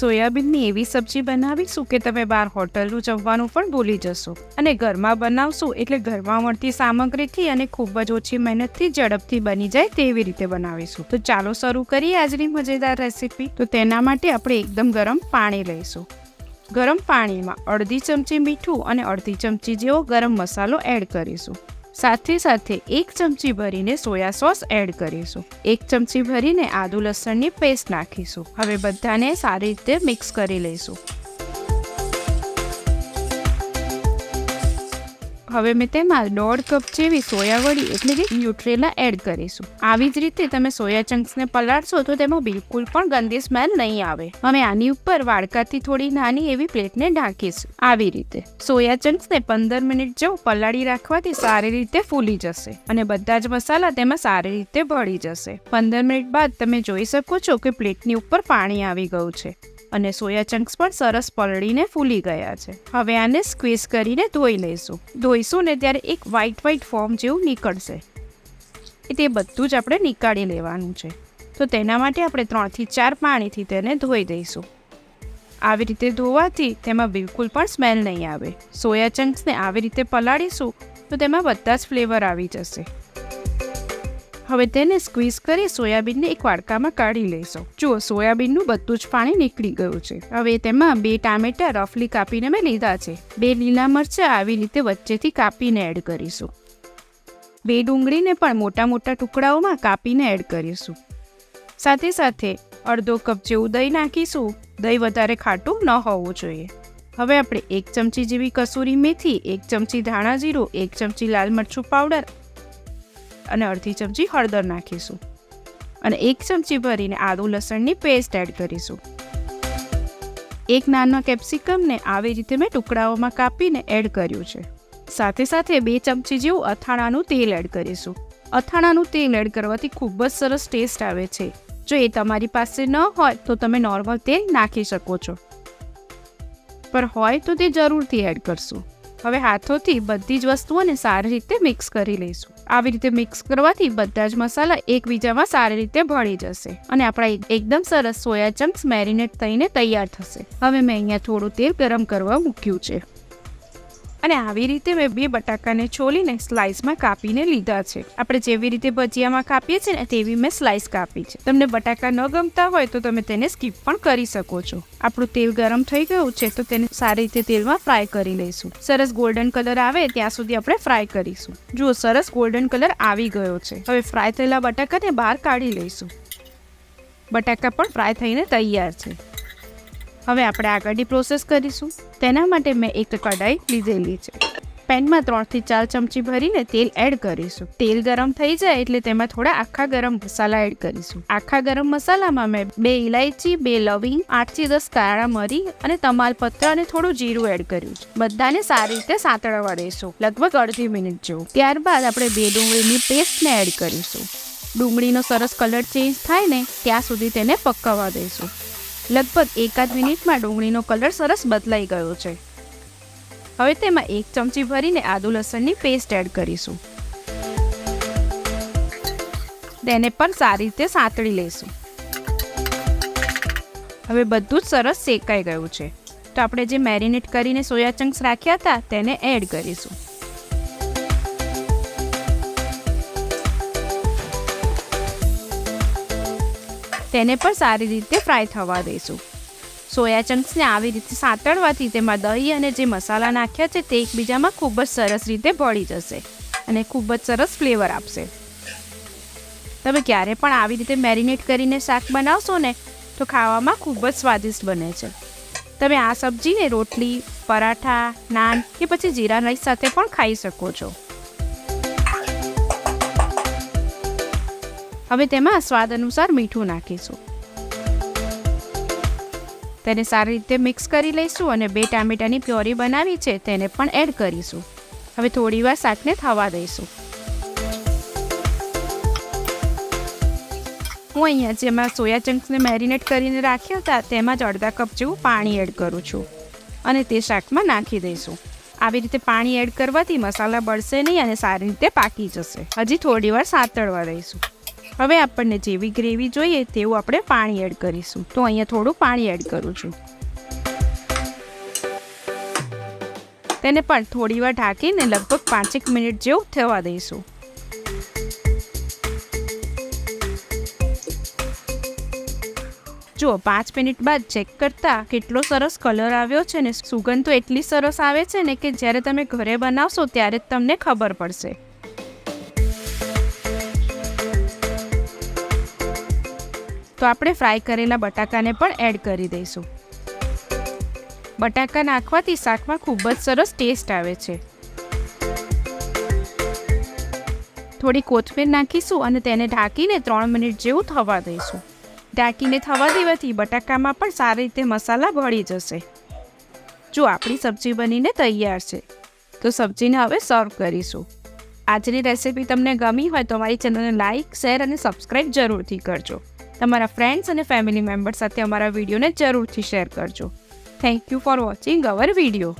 સોયાબીનની એવી સબ્જી બનાવીશું કે તમે બહાર હોટલનું જમવાનું પણ ભૂલી જશો. અને ઘરમાં બનાવશું એટલે ઘરમાં મળતી સામગ્રીથી અને ખૂબ જ ઓછી મહેનતથી ઝડપથી બની જાય તેવી રીતે બનાવીશું. તો ચાલો શરૂ કરીએ આજની મજેદાર રેસીપી. તો તેના માટે આપણે એકદમ ગરમ પાણી લઈશું. ગરમ પાણીમાં અડધી ચમચી મીઠું અને અડધી ચમચી જેવો ગરમ મસાલો એડ કરીશું. સાથે સાથે એક ચમચી ભરીને સોયા સોસ એડ કરીશું. એક ચમચી ભરીને આદુ લસણની પેસ્ટ નાખીશું. હવે બધાને સારી રીતે મિક્સ કરી લઈશું. હવે મેં તેમાં દોઢ કપ જેવી સોયાવડી એટલે કે ન્યુટ્રેલા એડ કરીશું. આવી જ રીતે તમે સોયા ચંક્સને પલાળશો તો તેમાં બિલકુલ પણ ગંદી સ્મેલ નહીં આવે. અમે આની ઉપર વાડકાથી થોડી નાની એવી પ્લેટને ઢાંકીશું. આવી રીતે. સોયા ચંક્સને પંદર મિનિટ જેવું પલાળી રાખવાથી સારી રીતે ફૂલી જશે અને બધા જ મસાલા તેમાં સારી રીતે ભળી જશે. પંદર મિનિટ બાદ તમે જોઈ શકો છો કે પ્લેટની ઉપર પાણી આવી ગયું છે. અને સોયા ચંક્સ પણ સરસ પલળીને ફૂલી ગયા છે. હવે આને સ્ક્વીઝ કરીને ધોઈ લઈશું. ધોઈશું ને ત્યારે એક વ્હાઈટ વ્હાઈટ ફોર્મ જેવું નીકળશે. તે બધું જ આપણે નીકાળી લેવાનું છે. તો તેના માટે આપણે ત્રણથી ચાર પાણીથી તેને ધોઈ દઈશું. આવી રીતે ધોવાથી તેમાં બિલકુલ પણ સ્મેલ નહીં આવે. સોયા ચંક્સને આવી રીતે પલાળીશું તો તેમાં બધા જ ફ્લેવર આવી જશે. હવે તેને સ્ક્વીઝ કરી સોયાબીનને એક વાડકામાં કાઢી લઈશું જુઓ, સોયાબીનનું બધું જ પાણી નીકળી ગયું છે. હવે તેમાં બે ટામેટા રફલી કાપીને મેં લીધા છે. બે લીલા મરચાં આવી રીતે વચ્ચેથી કાપીને એડ કરીશું. બે ડુંગળીને પણ મોટા મોટા ટુકડાઓમાં કાપીને એડ કરીશું. સાથે સાથે અડધો કપ જેવું દહીં નાખીશું. દહીં વધારે ખાટું ન હોવું જોઈએ. હવે આપણે એક ચમચી જેવી કસૂરી મેથી, એક ચમચી ધાણા જીરું, એક ચમચી લાલ મરચું પાવડર અને અડધી ચમચી હળદર નાખીશું. અને એક ચમચી ભરીને આદુ લસણની પેસ્ટ એડ કરીશું. એક નાના કેપ્સિકમને આવી રીતે મેં ટુકડાઓમાં કાપીને એડ કર્યું છે. સાથે સાથે બે ચમચી જેવું અથાણાનું તેલ એડ કરીશું. અથાણાનું તેલ એડ કરવાથી ખૂબ જ સરસ ટેસ્ટ આવે છે. જો એ તમારી પાસે ન હોય તો તમે નોર્મલ તેલ નાખી શકો છો. પર હોય તો તે જરૂરથી એડ કરશું. હવે હાથોથી બધી જ વસ્તુઓને સારી રીતે મિક્સ કરી લઈશું. આવી રીતે મિક્સ કરવાથી બધા જ મસાલા એકબીજામાં સારી રીતે ભળી જશે અને આપણા એકદમ સરસ સોયા ચંક્સ મેરિનેટ થઈને તૈયાર થશે. હવે મેં અહીંયા થોડું તેલ ગરમ કરવા મૂક્યું છે. અને આવી રીતે મેં બે બટાકાને છોલીને સ્લાઇસમાં કાપીને લીધા છે. આપણે જેવી રીતે ભજીયામાં કાપીએ છીએ ને તેવી મેં સ્લાઇસ કાપી છે. તમને બટાકા ન ગમતા હોય તો તમે તેને સ્કીપ પણ કરી શકો છો. આપણું તેલ ગરમ થઈ ગયું છે તો તેને સારી રીતે તેલમાં ફ્રાય કરી લઈશું. સરસ ગોલ્ડન કલર આવે ત્યાં સુધી આપણે ફ્રાય કરીશું. જુઓ, સરસ ગોલ્ડન કલર આવી ગયો છે. હવે ફ્રાય થયેલા બટાકાને બહાર કાઢી લઈશું. બટાકા પણ ફ્રાય થઈને તૈયાર છે. હવે આપણે આગળની પ્રોસેસ કરીશું. તેના માટે મેં એક કઢાઈ લીધેલી છે. પેનમાં ત્રણથી ચાર ચમચી ભરીને તેલ એડ કરીશું. તેલ ગરમ થઈ જાય એટલે તેમાં થોડા આખા ગરમ મસાલા એડ કરીશું. આખા ગરમ મસાલામાં મેં બે ઇલાયચી બે લવિંગ આઠથી દસ કાળા મરી અને તમાલપત્ર અને થોડું જીરું એડ કર્યું છે. બધાને સારી રીતે સાંતળવા દઈશું લગભગ અડધી મિનિટ જેવું. ત્યારબાદ આપણે બે ડુંગળીની પેસ્ટને એડ કરીશું. ડુંગળીનો સરસ કલર ચેન્જ થાય ને, ત્યાં સુધી તેને પકવવા દઈશું લગભગ એકાદ મિનિટમાં ડુંગળીનો કલર સરસ બદલાઈ ગયો છે. હવે તેમાં એક ચમચી ભરીને આદુ લસણની પેસ્ટ એડ કરીશું. તેને પણ સારી રીતે સાંતળી લઈશું. હવે બધું જ સરસ શેકાઈ ગયું છે. તો આપણે જે મેરિનેટ કરીને સોયા ચંક્સ રાખ્યા હતા તેને એડ કરીશું. તેને પણ સારી રીતે ફ્રાય થવા દઈશું. સોયા ચંક્સને આવી રીતે સાંતળવાથી તેમાં દહીં અને જે મસાલા નાખ્યા છે તે એકબીજામાં ખૂબ જ સરસ રીતે ભળી જશે અને ખૂબ જ સરસ ફ્લેવર આપશે. તમે ક્યારે પણ આવી રીતે મેરિનેટ કરીને શાક બનાવશો ને તો ખાવામાં ખૂબ જ સ્વાદિષ્ટ બને છે. તમે આ સબ્જીને રોટલી, પરાઠા, નાન કે પછી જીરા રાઈસ સાથે પણ ખાઈ શકો છો. હવે તેમાં સ્વાદ અનુસાર મીઠું નાખીશું. તેને સારી રીતે મિક્સ કરી લઈશું અને બે ટામેટાની પ્યોરી બનાવી છે તેને પણ એડ કરીશું. હવે થોડીવાર શાકને થવા દઈશું. હું અહીંયા જેમાં સોયા ચંક્સને મેરિનેટ કરીને રાખ્યા હતા તેમાં જ અડધા કપ જેવું પાણી એડ કરું છું અને તે શાકમાં નાખી દઈશું. આવી રીતે પાણી એડ કરવાથી મસાલા બળશે નહીં અને સારી રીતે પાકી જશે. હજી થોડી વાર સાતળવા દઈશું. હવે આપણને જેવી ગ્રેવી જોઈએ તેવું આપણે પાણી એડ કરીશું. તો અહીંયા થોડું પાણી એડ કરું છું. તેને પણ થોડી વાર ઢાંકીને લગભગ પાંચેક મિનિટ જેવું થવા દઈશું. જુઓ, પાંચ મિનિટ બાદ ચેક કરતા કેટલો સરસ કલર આવ્યો છે ને સુગંધ તો એટલી સરસ આવે છે ને કે જ્યારે તમે ઘરે બનાવશો ત્યારે જ તમને ખબર પડશે. તો આપણે ફ્રાય કરેલા બટાકાને પણ એડ કરી દઈશું. બટાકા નાખવાથી શાકમાં ખૂબ જ સરસ ટેસ્ટ આવે છે. થોડી કોથમીર નાખીશું અને તેને ઢાંકીને ત્રણ મિનિટ જેવું થવા દઈશું. ઢાંકીને થવા દેવાથી બટાકામાં પણ સારી રીતે મસાલા ભળી જશે. જો આપણી સબ્જી બનીને તૈયાર છે, તો સબ્જીને હવે સર્વ કરીશું. આજની રેસીપી તમને ગમી હોય તો અમારી ચેનલને લાઇક શેર અને સબસ્ક્રાઈબ જરૂરથી કરજો. તમારા ફ્રેન્ડ્સ અને ફેમિલી મેમ્બર સાથે અમારા વિડીયોને જરૂરથી શેર કરજો. Thank you for watching our video